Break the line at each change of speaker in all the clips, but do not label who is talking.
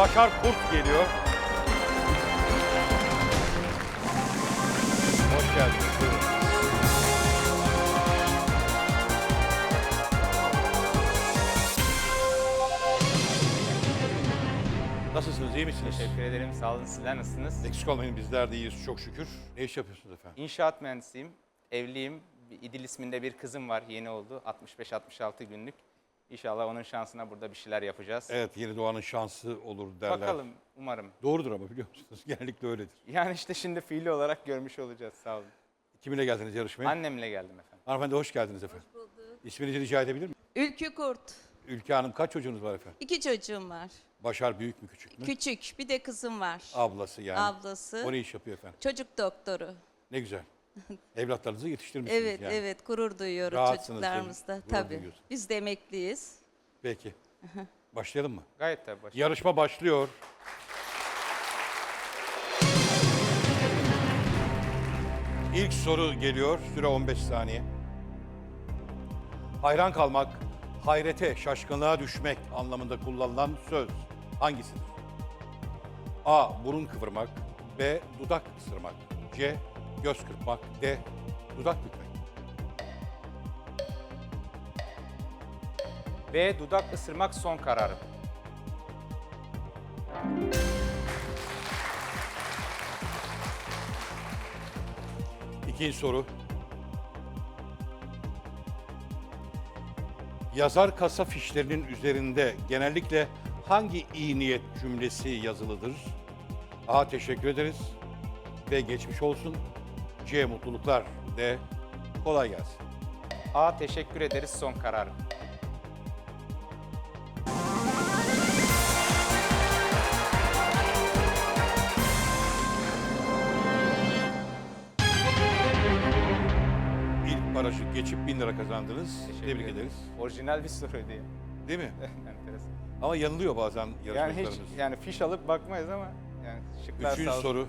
Başar Kurt geliyor. Hoş geldiniz. Buyurun. Nasılsınız, iyi misiniz?
Teşekkür ederim. Sağ olun. Sizler nasılsınız?
Eksik olmayın, bizler de iyiyiz çok şükür. Ne iş yapıyorsunuz efendim?
İnşaat mühendisiyim. Evliyim. İdil isminde bir kızım var. Yeni oldu. 65-66 günlük. İnşallah onun şansına burada bir şeyler yapacağız.
Evet, yeni doğanın şansı olur derler.
Bakalım. Umarım.
Doğrudur ama biliyor musunuz? Genellikle öyledir.
Yani işte şimdi fiili olarak görmüş olacağız. Sağ olun.
Kiminle geldiniz yarışmaya?
Annemle geldim efendim.
Hanımefendi hoş geldiniz efendim. İsminizi rica edebilir miyim?
Ülkü Kurt.
Ülke Hanım kaç çocuğunuz var efendim?
İki çocuğum var.
Başar büyük mü küçük mü?
Küçük. Bir de kızım var.
Ablası yani.
Ablası.
O ne iş yapıyor efendim?
Çocuk doktoru.
Ne güzel. Evlatlarınızı yetiştirmişsiniz
Evet,
yani.
evet. Gurur duyuyoruz
Rahatsınız
çocuklarımızda.
tabii, gurur
Tabii. Biz de emekliyiz.
Peki. Başlayalım mı?
Gayet tabii başarılı.
Yarışma başlıyor. İlk soru geliyor. Süre 15 saniye. Hayran kalmak, hayrete, şaşkınlığa düşmek anlamında kullanılan söz hangisidir? A. Burun kıvırmak. B. Dudak ısırmak. C. Göz kırpmak. D. Dudak bükmek.
B. Dudak ısırmak son kararım.
İkinci soru. Yazar kasa fişlerinin üzerinde genellikle hangi iyi niyet cümlesi yazılıdır? A. Teşekkür ederiz. B. Geçmiş olsun. C. Mutluluklar. D. Kolay gelsin.
A. Teşekkür ederiz son kararım.
İlk barajı geçip bin lira kazandınız.
Teşekkür
Tebrik
ederim.
ederiz.
Orijinal bir soruydu ya.
Değil mi?
Enteresan.
Ama yanılıyor bazen
Yani hiç
yarışmacılarımız.
yani fiş alıp bakmayız ama yani şıklar
Üçüncü
sağ olsun.
soru.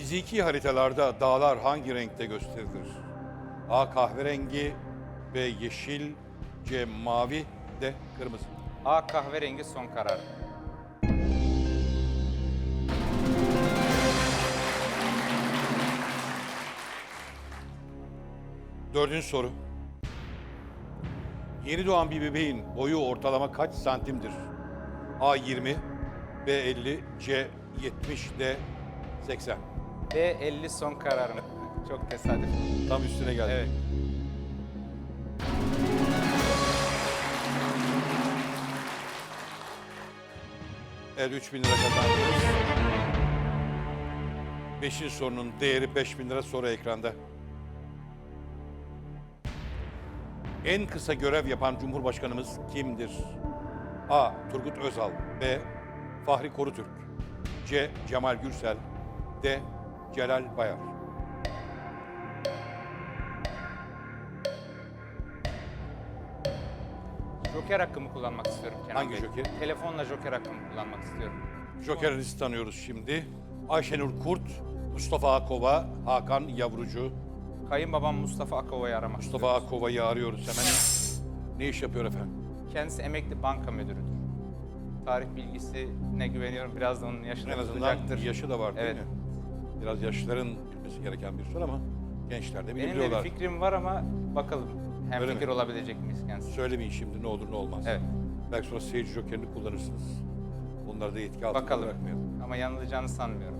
Fiziki haritalarda dağlar hangi renkte gösterilir? A. Kahverengi, B. Yeşil, C. Mavi, D. Kırmızı.
A kahverengi son kararım.
Dördüncü soru. Yeni doğan bir bebeğin boyu ortalama kaç santimdir? A. 20, B. 50, C. 70, D. 80.
B 50 son kararım. Çok tesadüf.
Tam üstüne geldi.
Evet.
Evet 3000 lira kazandınız. Beşinci sorunun değeri 5000 lira sonra ekranda. En kısa görev yapan Cumhurbaşkanımız kimdir? A. Turgut Özal B. Fahri Korutürk C. Cemal Gürsel D. Celal Bayar
Joker hakkımı kullanmak istiyorum Kenan
Hangi
Bey.
joker?
Telefonla joker hakkımı kullanmak istiyorum.
Jokerinizi tanıyoruz şimdi. Ayşenur Kurt, Mustafa Akova, Hakan Yavrucu.
Kayınbabam Mustafa Akova'yı aramak
Mustafa
istiyorum.
Akova'yı arıyoruz hemen. Ne iş yapıyor efendim?
Kendisi emekli banka müdürüdür. Tarih bilgisine güveniyorum. Biraz da onun yaşını
En azından
tutacaktır.
yaşı da var değil
Evet.
mi? Biraz yaşlıların bilmesi gereken bir soru ama gençler de
Benim de
bilebiliyorlar.
bir fikrim var ama bakalım. Hem
Öyle
fikir
mi?
olabilecek miyiz kendisi?
Söylemeyin şimdi ne olur ne olmaz.
Evet.
Belki sonra seyirci jokerini kullanırsınız. Onları da yetki altında
Bakalım.
bırakmayalım.
Ama yanılacağını sanmıyorum.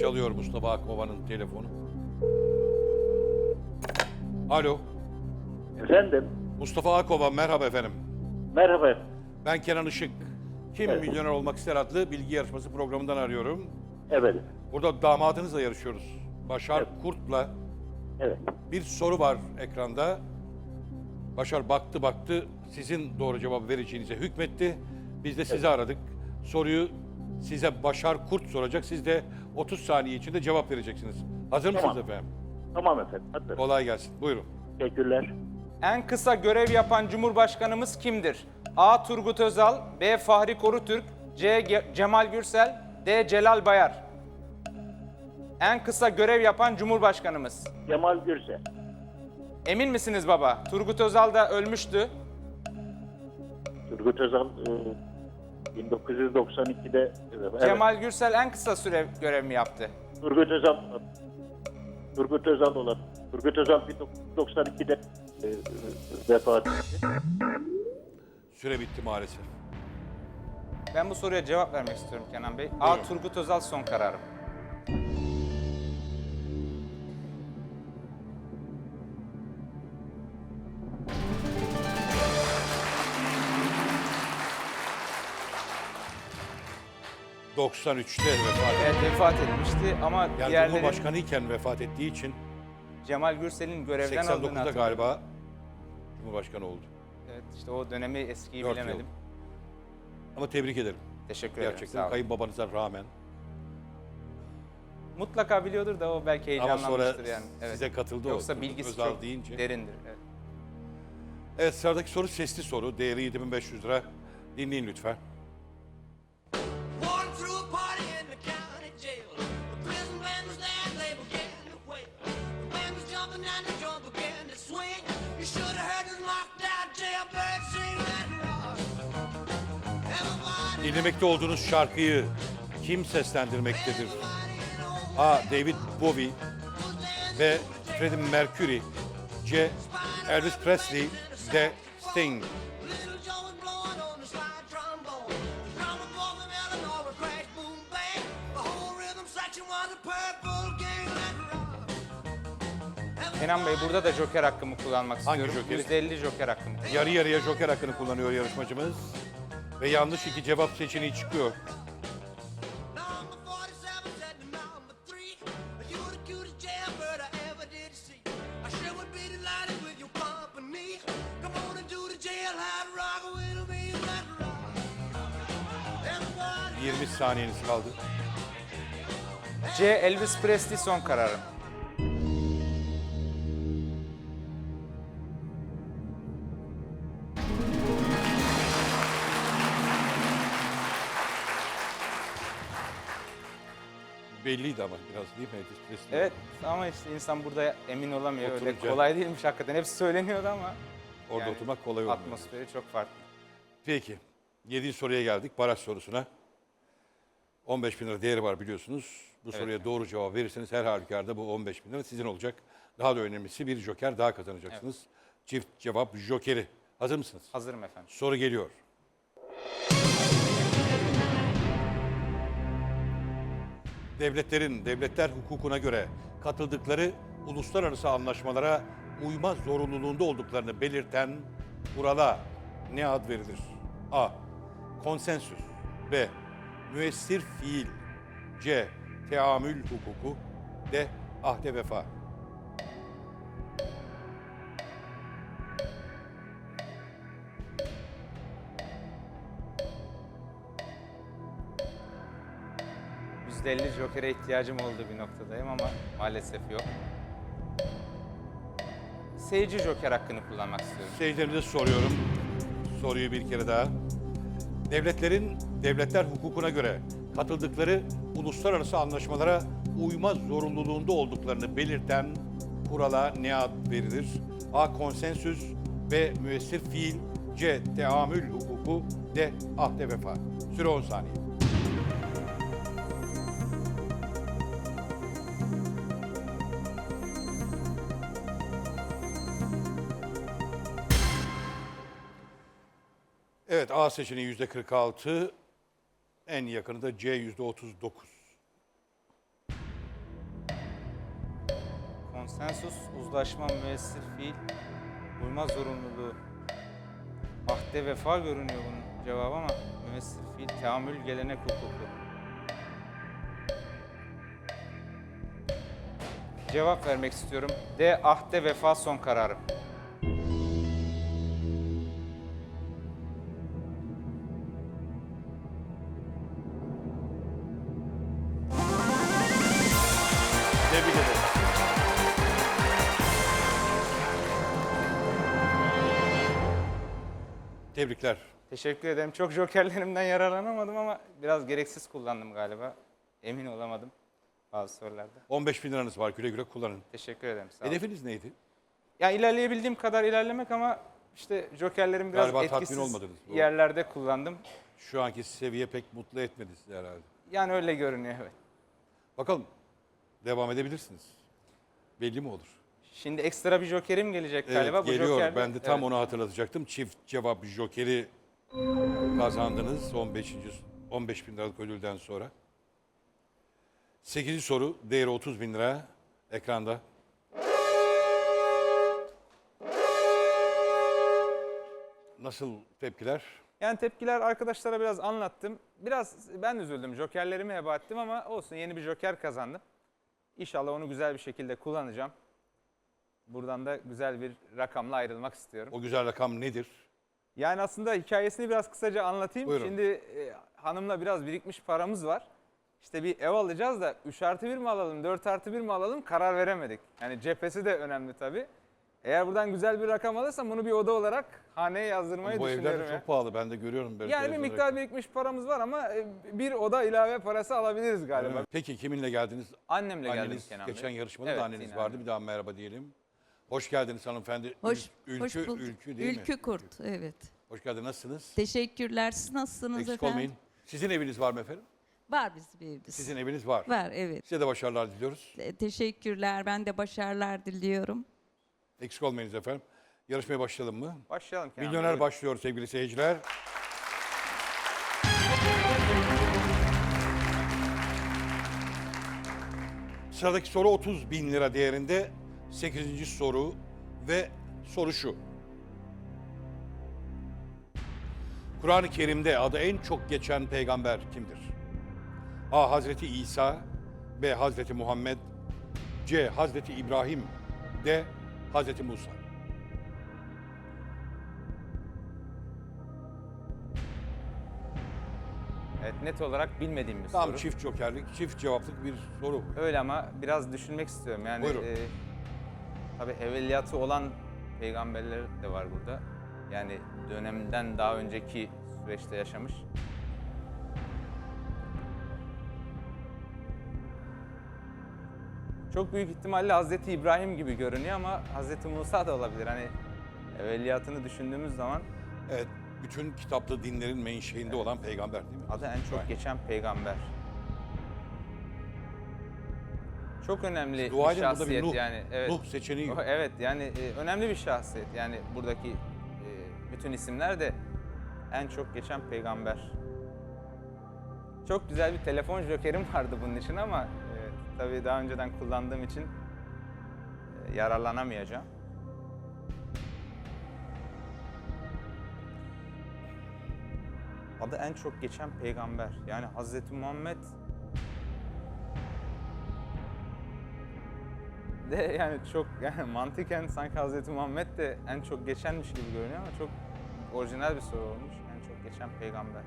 Çalıyor Mustafa Akova'nın telefonu. Alo.
Efendim,
Mustafa Akova merhaba efendim.
merhaba.
Ben Kenan Işık. Kim
Evet.
Milyoner Olmak ister adlı bilgi yarışması programından arıyorum.
Evet,
Burada damadınızla yarışıyoruz. Başar
Evet.
Kurt'la
evet.
bir soru var ekranda. Başar baktı baktı sizin doğru cevabı vereceğinize hükmetti. Biz de sizi aradık. Soruyu size Başar Kurt soracak. Siz de 30 saniye içinde cevap vereceksiniz. Hazır
Tamam.
mısınız efendim?
Tamam efendim, hazır.
Kolay gelsin. Buyurun.
Teşekkürler.
En kısa görev yapan Cumhurbaşkanımız kimdir? A. Turgut Özal, B. Fahri Korutürk, C. Ge- Cemal Gürsel, D. Celal Bayar. En kısa görev yapan Cumhurbaşkanımız.
Cemal Gürsel.
Emin misiniz baba? Turgut Özal da ölmüştü.
Turgut Özal e, 1992'de evet,
Cemal Gürsel en kısa süre görev mi yaptı?
Turgut Özal Turgut Özal olan Turgut Özal 1992'de e, e, vefat etti.
Süre bitti maalesef.
Ben bu soruya cevap vermek istiyorum Kenan Bey. A.
Buyurun.
Turgut Özal son kararım.
Hı. 93'te vefat etti.
Evet vefat etmişti ama
Yani
diğerleri
Cumhurbaşkanı iken vefat ettiği için
Cemal Gürsel'in görevden aldığını
89'da
hatırlıyorum.
galiba Cumhurbaşkanı oldu.
Evet işte o dönemi eskiyi
Dört yıl.
bilemedim.
Ama tebrik ederim.
Teşekkür ederim.
Gerçekten
sağ olun.
kayınbabanıza rağmen.
Mutlaka biliyordur da o belki
Ama sonra
yani. Evet.
size katıldı o.
Yoksa
Turgut
bilgisi
Özal
çok
deyince.
derindir. Evet.
Evet sıradaki soru sesli soru. Değeri 7500 lira. Dinleyin lütfen. Dinlemekte olduğunuz şarkıyı kim seslendirmektedir? A. David Bowie. B. Freddie Mercury C. Elvis Presley D. Sting.
Kenan Bey burada da joker hakkımı kullanmak
Hangi
istiyorum.
jokeri?
%50 joker hakkımı.
Yarı yarıya joker hakkını kullanıyor yarışmacımız. Ve yanlış iki cevap seçeneği çıkıyor.
Number 47 said to number 3 You the
Belliydi ama biraz değil mi Elvis Presley?
Evet ama işte insan burada emin olamıyor. Öyle
Oturunca-
kolay değilmiş hakikaten. Hepsi söyleniyordu ama
Orada
yani
oturmak kolay olmuyor.
atmosferi çok farklı.
Peki. 7. soruya geldik. Baraj sorusuna. 15 bin lira değeri var biliyorsunuz. Bu soruya doğru cevap verirseniz her halükarda bu 15 bin lira sizin olacak. Daha da önemlisi bir joker daha kazanacaksınız. Çift cevap jokeri. Hazır mısınız?
Hazırım efendim.
Soru geliyor. Devletlerin devletler hukukuna göre katıldıkları uluslararası anlaşmalara uyma zorunluluğunda olduklarını belirten kurala ne ad verilir? A. Konsensüs B. Müessir fiil C. Teamül hukuku D. Ahde vefa
%50 jokere ihtiyacım olduğu bir noktadayım ama maalesef yok. Seyirci joker hakkını kullanmak istiyorum.
Seyircilerimize soruyorum. Soruyu bir kere daha. Devletlerin devletler hukukuna göre katıldıkları uluslararası anlaşmalara uyma zorunluluğunda olduklarını belirten kurala ne ad verilir? A. Konsensüs B. Müessir fiil C. Teamül hukuku D. Ahde vefa. Süre 10 saniye. Evet A seçeneği yüzde 46. En yakını da C yüzde 39.
Konsensus, uzlaşma, müessir fiil, uyma zorunluluğu. Ahde vefa görünüyor bunun cevabı ama müessir fiil, teamül, gelenek hukuku. Cevap vermek istiyorum. D. Ahde vefa son kararım.
Tebrik ederim. Tebrikler.
Teşekkür ederim. Çok jokerlerimden yararlanamadım ama biraz gereksiz kullandım galiba. Emin olamadım bazı sorularda.
15 bin liranız var güle güle kullanın.
Teşekkür ederim. Sağ olun.
Hedefiniz neydi?
Ya ilerleyebildiğim kadar ilerlemek ama İşte jokerlerimi biraz
Galiba tatmin
etkisiz
olmadınız.
Yerlerde kullandım.
Şu anki seviye pek mutlu etmedi sizi herhalde.
Yani öyle görünüyor evet.
Bakalım devam edebilirsiniz. Belli mi olur?
Şimdi ekstra bir jokerim gelecek
Evet,
galiba. Bu
geliyor.
jokerde-
Ben de tam
Evet.
onu hatırlatacaktım. Çift cevap jokeri kazandınız 15. 15 bin liralık ödülden sonra. 8. soru değeri 30 bin lira ekranda. Nasıl tepkiler?
Yani tepkiler arkadaşlara biraz anlattım. Biraz ben üzüldüm. Jokerlerimi heba ettim ama olsun yeni bir joker kazandım. İnşallah onu güzel bir şekilde kullanacağım. Buradan da güzel bir rakamla ayrılmak istiyorum.
O güzel rakam nedir?
Yani aslında hikayesini biraz kısaca anlatayım.
Buyurun.
Şimdi e, hanımla biraz birikmiş paramız var. İşte bir ev alacağız da 3 artı 1 mi alalım, 4 artı 1 mi alalım karar veremedik. Yani cephesi de önemli tabii. Eğer buradan güzel bir rakam alırsam bunu bir oda olarak haneye yazdırmayı
Bu evler
düşünüyorum.
de
ya.
çok pahalı. Ben de görüyorum. böyle
Yani bir
televizyonda
miktar
reklam.
birikmiş paramız var ama e, bir oda ilave parası alabiliriz galiba.
Evet. Peki kiminle geldiniz?
Annemle geldim
Anneniz,
Kenan Bey.
geçen yarışmada
Evet,
da anneniz
yine
vardı.
annem.
Bir daha merhaba diyelim. Hoş geldiniz hanımefendi.
Hoş,
Ül-
hoş
ülkü,
bulduk.
ülkü değil mi?
Ülkü Kurt, evet.
Hoş geldiniz. Nasılsınız?
Teşekkürler. Siz nasılsınız
Eksik
efendim?
olmayın. Sizin eviniz var mı efendim?
Var bizim evimiz.
Sizin eviniz var.
Var, evet.
Size de başarılar diliyoruz.
E, Teşekkürler. Ben de başarılar diliyorum.
Eksik olmayınız efendim. Yarışmaya başlayalım mı?
Başlayalım Kenan Bey.
Milyoner
Buyurun.
başlıyor sevgili seyirciler. Sıradaki soru 30 bin lira değerinde. 8. soru ve soru şu. Kur'an-ı Kerim'de adı en çok geçen peygamber kimdir? A. Hazreti İsa B. Hazreti Muhammed C. Hazreti İbrahim D. Hazreti Musa
Evet net olarak bilmediğim bir
Tam
soru.
çift jokerlik, çift cevaplık bir soru.
Öyle ama biraz düşünmek istiyorum. Yani
Buyurun.
e, tabii evveliyatı olan peygamberler de var burada. Yani dönemden daha önceki süreçte yaşamış. Çok büyük ihtimalle Hazreti İbrahim gibi görünüyor ama Hazreti Musa da olabilir. Hani evveliyatını düşündüğümüz zaman
Evet, bütün kitaplı dinlerin menşeinde olan peygamber değil mi?
Adı en çok geçen peygamber. Çok önemli
Dua
bir
edin burada bir
şahsiyet
Nuh,
yani. Evet.
Nuh seçeneği yok.
Evet yani e, önemli bir şahsiyet. Yani buradaki e, bütün isimler de en çok geçen peygamber. Çok güzel bir telefon jokerim vardı bunun için ama tabii daha önceden kullandığım için e, yararlanamayacağım. Adı en çok geçen peygamber. Yani Hazreti Muhammed de yani çok yani mantıken sanki Hazreti Muhammed de en çok geçenmiş gibi görünüyor ama çok orijinal bir soru olmuş. En çok geçen peygamber.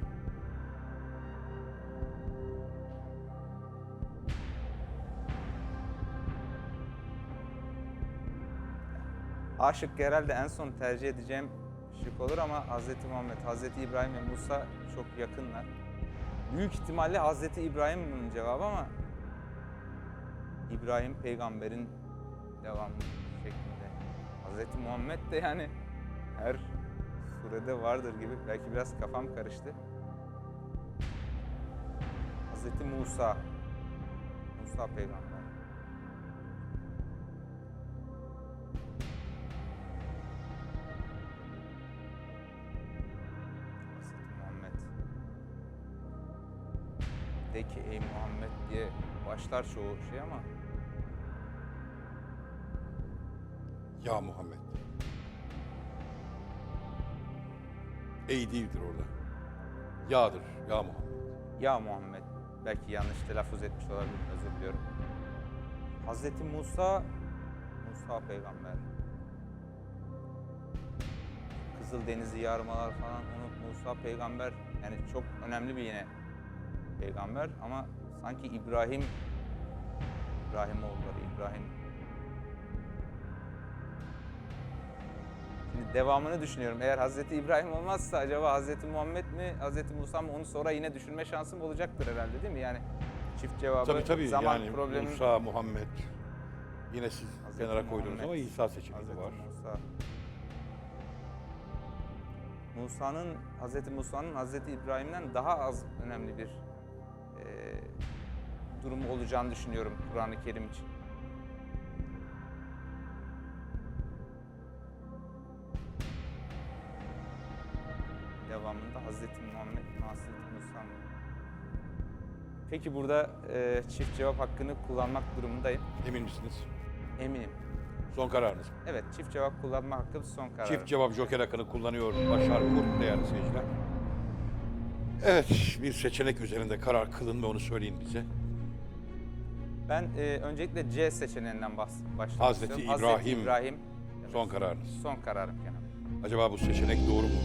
A şıkkı herhalde en son tercih edeceğim şık olur ama Hazreti Muhammed, Hazreti İbrahim ve Musa çok yakınlar. Büyük ihtimalle Hazreti İbrahim bunun cevabı ama İbrahim peygamberin devamı şeklinde. Hazreti Muhammed de yani her surede vardır gibi. Belki biraz kafam karıştı. Hazreti Musa. Musa peygamber. De ki ey Muhammed diye başlar çoğu şey ama
Ya Muhammed. Ey değildir orada. Ya'dır, ya Muhammed.
Ya Muhammed. Belki yanlış telaffuz etmiş olabilirim, özür diliyorum. Hazreti Musa, Musa peygamber. Kızıl Denizi yarmalar falan onu Musa peygamber yani çok önemli bir yine peygamber ama sanki İbrahim İbrahim oğulları İbrahim Şimdi devamını düşünüyorum. Eğer Hazreti İbrahim olmazsa acaba Hazreti Muhammed mi, Hazreti Musa mı onu sonra yine düşünme şansım olacaktır herhalde değil mi? Yani çift cevabı
Tabii tabii
zaman
yani
problemi
Musa, Muhammed. Yine siz
Hazreti
kenara koydunuz
Muhammed,
ama İsa seçeneği
Hazreti
var.
Musa. Musa'nın, Hazreti Musa'nın Hazreti İbrahim'den daha az önemli bir e, durum olacağını düşünüyorum Kur'an-ı Kerim için. Devamında Hazreti Muhammed mi, Hazreti Musa mı? Peki burada e, çift cevap hakkını kullanmak durumundayım.
Emin misiniz?
Eminim.
Son kararınız. mı?
Evet, çift cevap kullanma hakkı son karar.
Çift cevap joker hakkını kullanıyor Başar Kurt değerli seyirciler. Evet, bir seçenek üzerinde karar kılın ve onu söyleyin bize.
Ben e, öncelikle C seçeneğinden bas başlamak
Hazreti
istiyorum.
İbrahim.
İbrahim. Evet,
Son kararınız.
Son kararım Kenan.
Acaba bu seçenek doğru mu?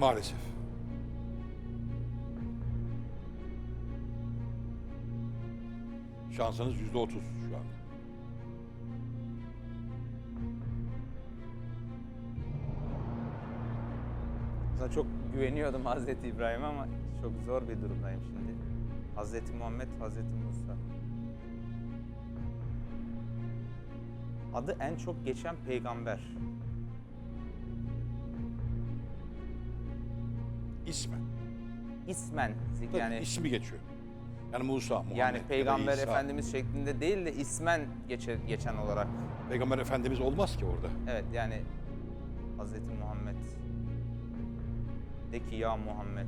Maalesef. Şansınız yüzde otuz şu an.
Aslında çok güveniyordum Hazreti İbrahim'e ama çok zor bir durumdayım şimdi. Hazreti Muhammed, Hazreti Musa. Adı en çok geçen peygamber.
İsmen.
İsmen
Yani
yani
ismi geçiyor. Yani Musa, Muhammed
yani
ya da
peygamber
İsa.
efendimiz şeklinde değil de ismen geçe, geçen olarak.
Peygamber Efendimiz olmaz ki orada.
Evet yani Hazreti Muhammed. De ki ya Muhammed.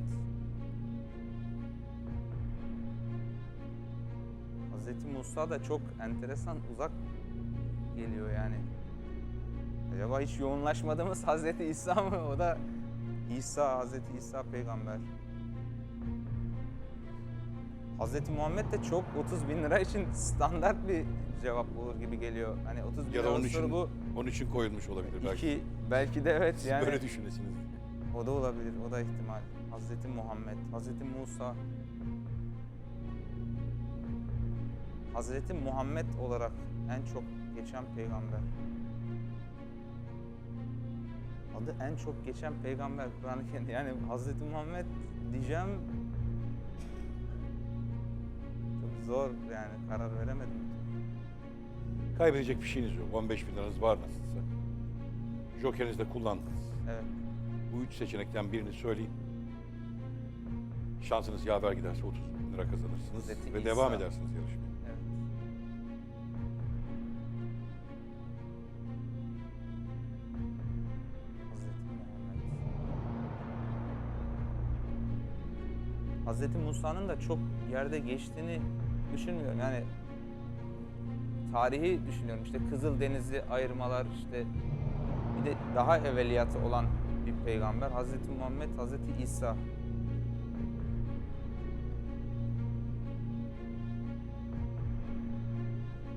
Hazreti Musa da çok enteresan uzak geliyor yani. Acaba hiç yoğunlaşmadığımız Hazreti İsa mı? O da İsa, Hazreti İsa peygamber. Hazreti Muhammed de çok 30 bin lira için standart bir cevap olur gibi geliyor. Hani 30 bin
Ya
lira
onun için,
bu.
onun için koyulmuş olabilir belki.
İki, belki de evet
Siz
yani.
böyle düşünesiniz.
O da olabilir, o da ihtimal. Hazreti Muhammed, Hazreti Musa. Hazreti Muhammed olarak en çok geçen peygamber. Adı en çok geçen peygamber Kur'an-ı Kerim. Yani Hazreti Muhammed diyeceğim çok zor yani karar veremedim.
Kaybedecek bir şeyiniz yok. 15 bin liranız var nasılsa. Jokerinizi de kullandınız.
Evet.
Bu üç seçenekten birini söyleyin. Şansınız yaver giderse 30 bin lira kazanırsınız.
Hazreti
ve
İsa.
devam edersiniz yarışmaya.
Evet. Hazreti Musa'nın da çok yerde geçtiğini düşünmüyorum. Yani tarihi düşünüyorum. İşte Kızıldeniz'i ayırmalar işte bir de daha evveliyatı olan bir peygamber Hazreti Muhammed, Hazreti İsa.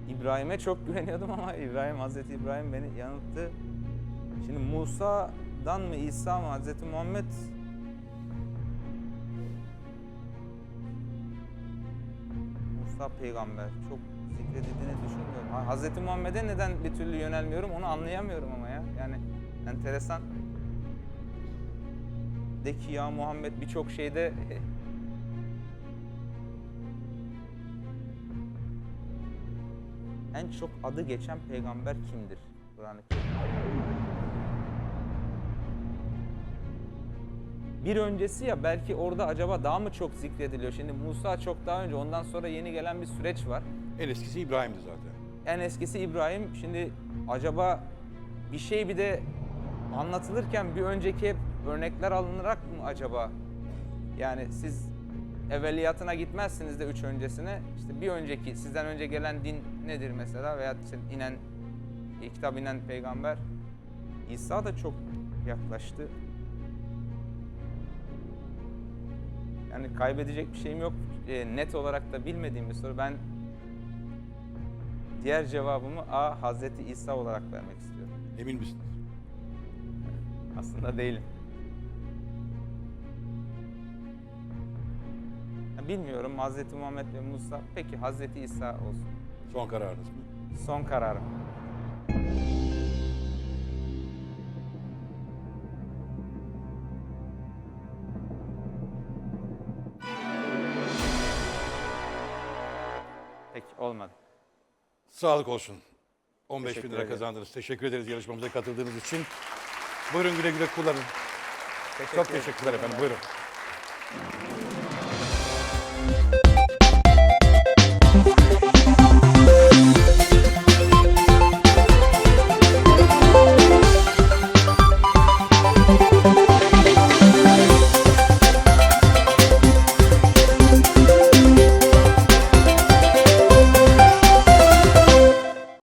İbrahim'e çok güveniyordum ama İbrahim, Hazreti İbrahim beni yanılttı. Şimdi Musa'dan mı İsa mı Hazreti Muhammed? Musa peygamber çok zikredildiğini düşünmüyorum. Hazreti Muhammed'e neden bir türlü yönelmiyorum onu anlayamıyorum ama ya. Yani enteresan. De ki ya Muhammed birçok şeyde en çok adı geçen peygamber kimdir? Kur'an-ı. Bir öncesi ya belki orada acaba daha mı çok zikrediliyor? Şimdi Musa çok daha önce ondan sonra yeni gelen bir süreç var.
En eskisi İbrahim'di zaten.
En eskisi İbrahim. Şimdi acaba bir şey bir de anlatılırken bir önceki hep örnekler alınarak mı acaba? Yani siz evveliyatına gitmezsiniz de üç öncesine. İşte bir önceki, sizden önce gelen din nedir mesela? Veya işte inen, kitap inen peygamber. İsa da çok yaklaştı. Yani kaybedecek bir şeyim yok. E, net olarak da bilmediğim bir soru. Ben diğer cevabımı A. Hazreti İsa olarak vermek istiyorum.
Emin misiniz?
Aslında değilim. Bilmiyorum Hazreti Muhammed ve Musa. Peki Hazreti İsa olsun.
Son kararınız mı?
Son kararım. Peki. Olmadı.
Sağlık olsun. 15 bin
Teşekkür
lira
ederim.
kazandınız. Teşekkür ederiz yarışmamıza katıldığınız için. Buyurun güle güle kullanın. Çok teşekkürler efendim. Buyurun.